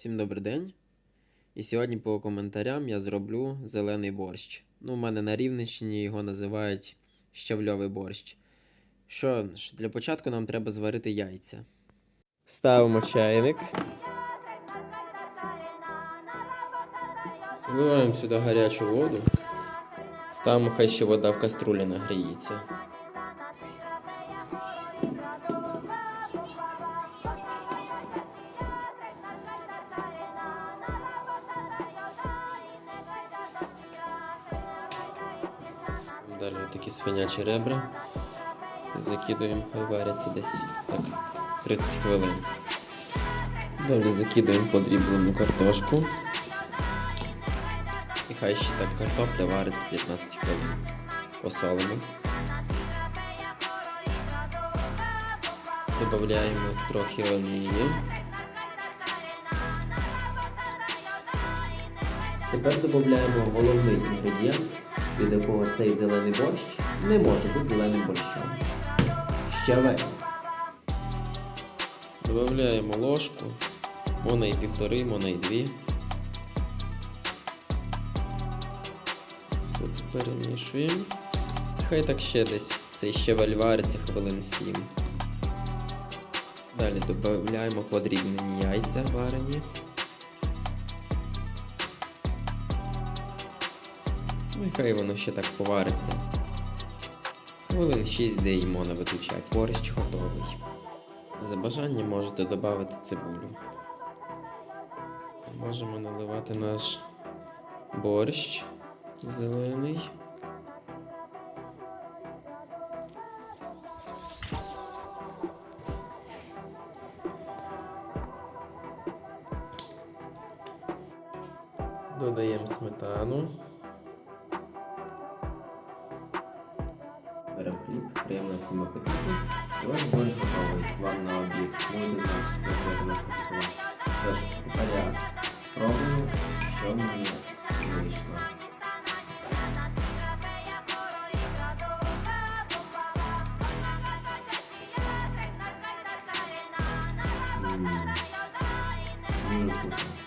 Всім добрий день. І сьогодні по коментарям я зроблю зелений борщ. Ну, у мене на Рівненщині його називають щавльовий борщ. Що ж, для початку нам треба зварити яйця. Ставимо чайник. Заливаємо сюди гарячу воду. Ставимо, хай ще вода в каструлі нагріється. Далі такі свинячі ребра. Закидуємо, хай варяться десь так 30 хвилин. Далі закидуємо подріблену картошку. І хай ще так картопля вариться 15 хвилин. Посолимо. Додаємо трохи олії. Тепер додаємо головний інгредієнт, від якого цей зелений борщ не може бути зеленим борщом. Щавель. Додаємо ложку, можна і півтори, можна і дві. Все це перемішуємо. Хай так ще десь цей щавель вариться хвилин 7. Далі додаємо подрібнені яйця варені. Ну хай воно ще так повариться. Хвилин 6 де її можна виключати. Борщ готовий. За бажанням можете додати цибулю. Можемо наливати наш борщ зелений. Додаємо сметану. Беремо хліб, приємно всім апетиту. І ось борщ готовий вам на обід. Можете знати, як я тебе приготував. Тож, тепер я спробую, що в мене вийшло. Ммм, Дуже вкусно.